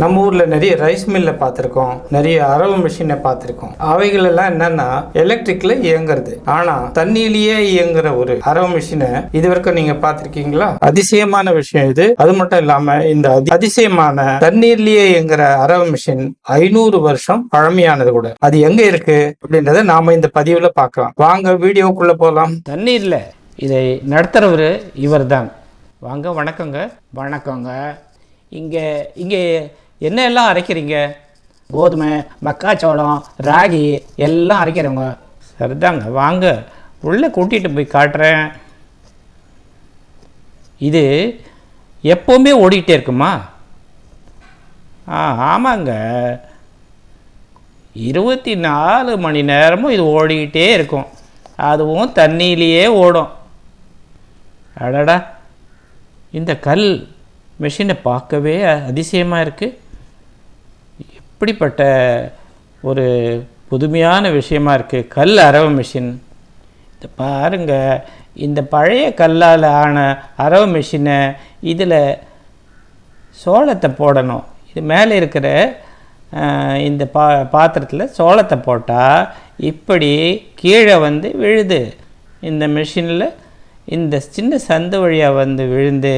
நம்ம ஊர்ல நிறைய ரைஸ் மில்ல பார்த்துருக்கோம். நிறைய அரவு மிஷினை பார்த்துருக்கோம். அவைகள் எல்லாம் என்னன்னா எலக்ட்ரிக்ல இயங்குறது. ஆனா தண்ணியிலேயே இயங்குற ஒரு அரவு மிஷினை இது வரைக்கும் நீங்க பார்த்துருக்கீங்களா? அதிசயமான விஷயம் இது. அது மட்டும் இல்லாம இந்த அதிசயமான தண்ணீர்லயே இயங்குற அரவு மிஷின் ஐநூறு வருஷம் பழமையானது கூட. அது எங்க இருக்கு அப்படின்றத நாம இந்த பதிவுல பார்க்கலாம். வாங்க வீடியோக்குள்ள போலாம். தண்ணீரில் இதை நடத்துகிறவர் இவர் தான் வாங்க வணக்கங்க. வணக்கங்க. இங்கே இங்கே என்ன எல்லாம் அரைக்கிறீங்க? கோதுமை மக்காச்சோளம் ராகி எல்லாம் அரைக்கிறவங்க. சரிதாங்க. வாங்க. உள்ளே கூட்டிகிட்டு போய் காட்டுறேன். இது எப்போவுமே ஓடிக்கிட்டே இருக்குமா? ஆ ஆமாங்க. இருபத்தி நாலு மணி நேரமும் இது ஓடிக்கிட்டே இருக்கும். அதுவும் தண்ணியிலேயே ஓடும். அடடா. இந்த கல் மெஷினை பார்க்கவே அதிசயமாக இருக்குது இப்படிப்பட்ட ஒரு புதுமையான விஷயமா இருக்குது கல் அரவு மிஷின் இதை பாருங்க. இந்த பழைய கல்லால் ஆன அரவு மிஷினை இதில் சோளத்தை போடணும். இது மேலே இருக்கிற இந்த பா பாத்திரத்தில் சோளத்தை போட்டால் இப்படி கீழே வந்து விழுது. இந்த மிஷினில் இந்த சின்ன சந்து வழியாக வந்து விழுந்து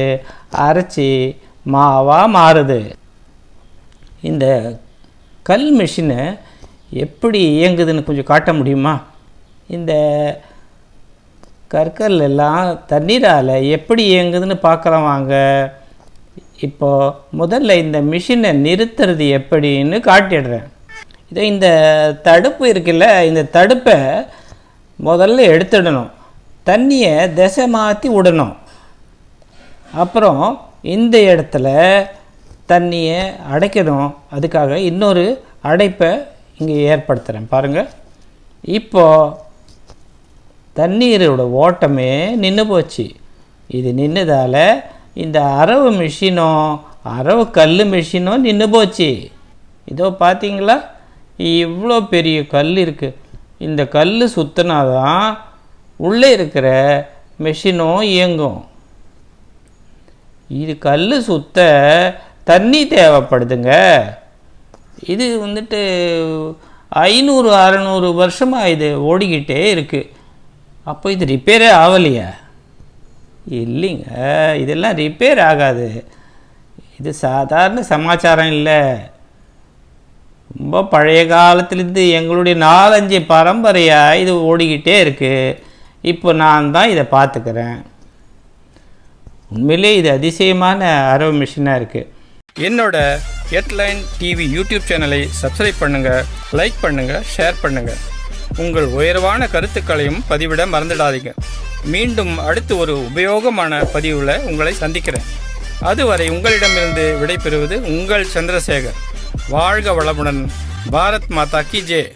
அரைச்சி மாவாக மாறுது. இந்த கல் மிஷினை எப்படி இயங்குதுன்னு கொஞ்சம் காட்ட முடியுமா? இந்த கற்கள் எல்லாம் தண்ணீரால் எப்படி இயங்குதுன்னு பார்க்கலாம் வாங்க. இப்போது முதல்ல இந்த மிஷினை நிறுத்துறது எப்படின்னு காட்டிடுறேன். இதை இந்த தடுப்பு இருக்குல்ல இந்த தடுப்பை முதல்ல எடுத்துடணும். தண்ணியை திசை மாற்றி விடணும். அப்புறம் இந்த இடத்துல தண்ணியை அடைக்கணும். அதுக்காக இன்னொரு அடைப்பை இங்கே ஏற்படுத்துகிறேன் பாருங்கள் இப்போது தண்ணீரோட ஓட்டமே நின்று போச்சு. இது நின்னதால் இந்த அரவு மிஷினும் அரவு கல் மிஷினும் நின்று போச்சு. இதோ பார்த்தீங்களா? இவ்வளோ பெரிய கல் இருக்குது இந்த கல் சுத்தினாதான் உள்ளே இருக்கிற மிஷினும் இயங்கும். இது கல் சுத்த தண்ணி தேவைப்படுதுங்க. இது வந்துட்டு ஐநூறு அறநூறு வருஷமாக இது ஓடிக்கிட்டே இருக்குது அப்போ இது ரிப்பேரே ஆகலையா? இல்லைங்க இதெல்லாம் ரிப்பேர் ஆகாது. இது சாதாரண சமாச்சாரம் இல்லை. ரொம்ப பழைய காலத்துலேருந்து எங்களுடைய நாலஞ்சு பரம்பரையாக இது ஓடிக்கிட்டே இருக்குது இப்போ நான் தான் இதை பார்த்துக்கிறேன். உண்மையிலே இது அதிசயமான அரவு மிஷினாக இருக்குது என்னோட ஹெட்லைன் டிவி யூடியூப் சேனலை சப்ஸ்கிரைப் பண்ணுங்க லைக் பண்ணுங்க ஷேர் பண்ணுங்க. உங்கள் உயர்வான கருத்துக்களையும் பதிவிட மறந்துடாதீங்க. மீண்டும் அடுத்து ஒரு உபயோகமான பதிவில் உங்களை சந்திக்கிறேன். அதுவரை உங்களிடமிருந்து விடைபெறுவது உங்கள் சந்திரசேகர். வாழ்க வளமுடன் பாரத் மாதா கி ஜே.